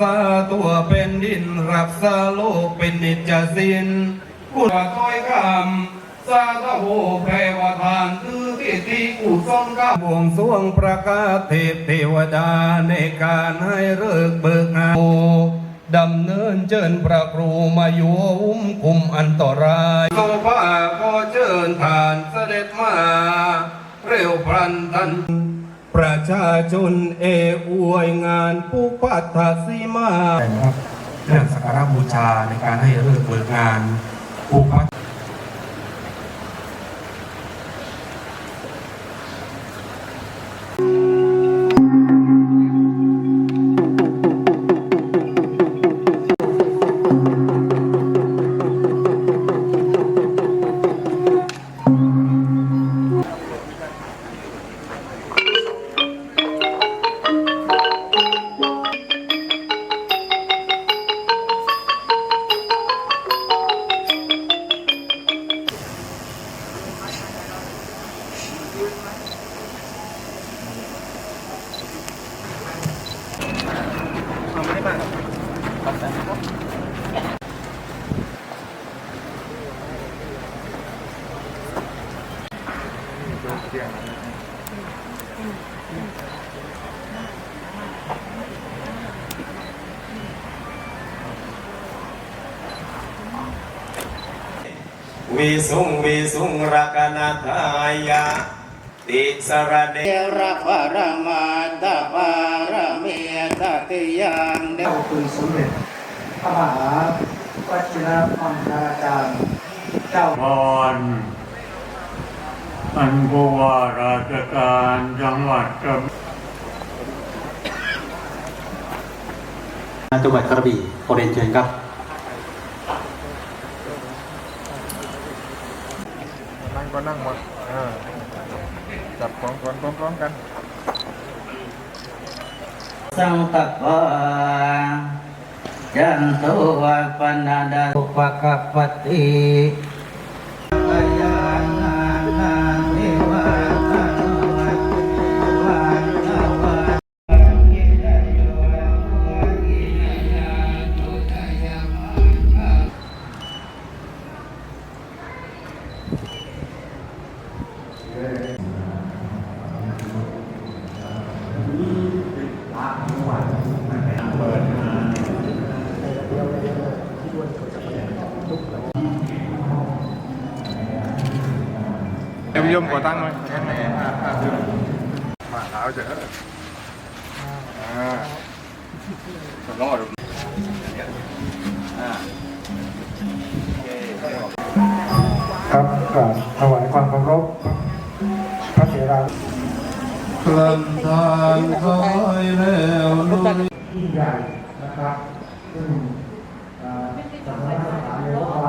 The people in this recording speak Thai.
ษาตัวเป็นดิน รักษาโลกเป็นนิจสินกุศลต้อยคำสาธโหแพรวทานคือทิฏฐิกุศลกบวงสวงประกาศเทพเทวดาในการให้เลิกเบิกงานดำเนินเจิญพระครูมาอยู่อุ้มคุมอันตรายโซภาก็เจิญทานเสด็จมา เร็วพลันทัน ประชาชนเออวยงานผู้พัฒสีมานะครับเรื่องสักการะบูชาในการให้เลิกเบิกงานผู้พัฒ วิสุงวิสุงรักนาทายาติสรเดระปรมาตาปารมีตติยังเดเจ้าคือสมเด็จพระมหาวชิรมังคลาจารย์เจ้าพร อันผู้ว่าราชการจังหวัดกระบี่จังหวัดกระบี่ขอเรียนเชิญครับ นั่งก็นั่งหมดเออจับของก่อนพร้อมๆกันสังตปะจันตุวัปนาดาอุปกัปปติ ยมยมๆกว่าตั้งไหมมาเท้าเจออ่าลองดูครับถวายความเคารพ เรากลันทานคอยแล้วนุยยิ่งใหญ่นะครับซึ่งอ่าสำนักสถานในวัด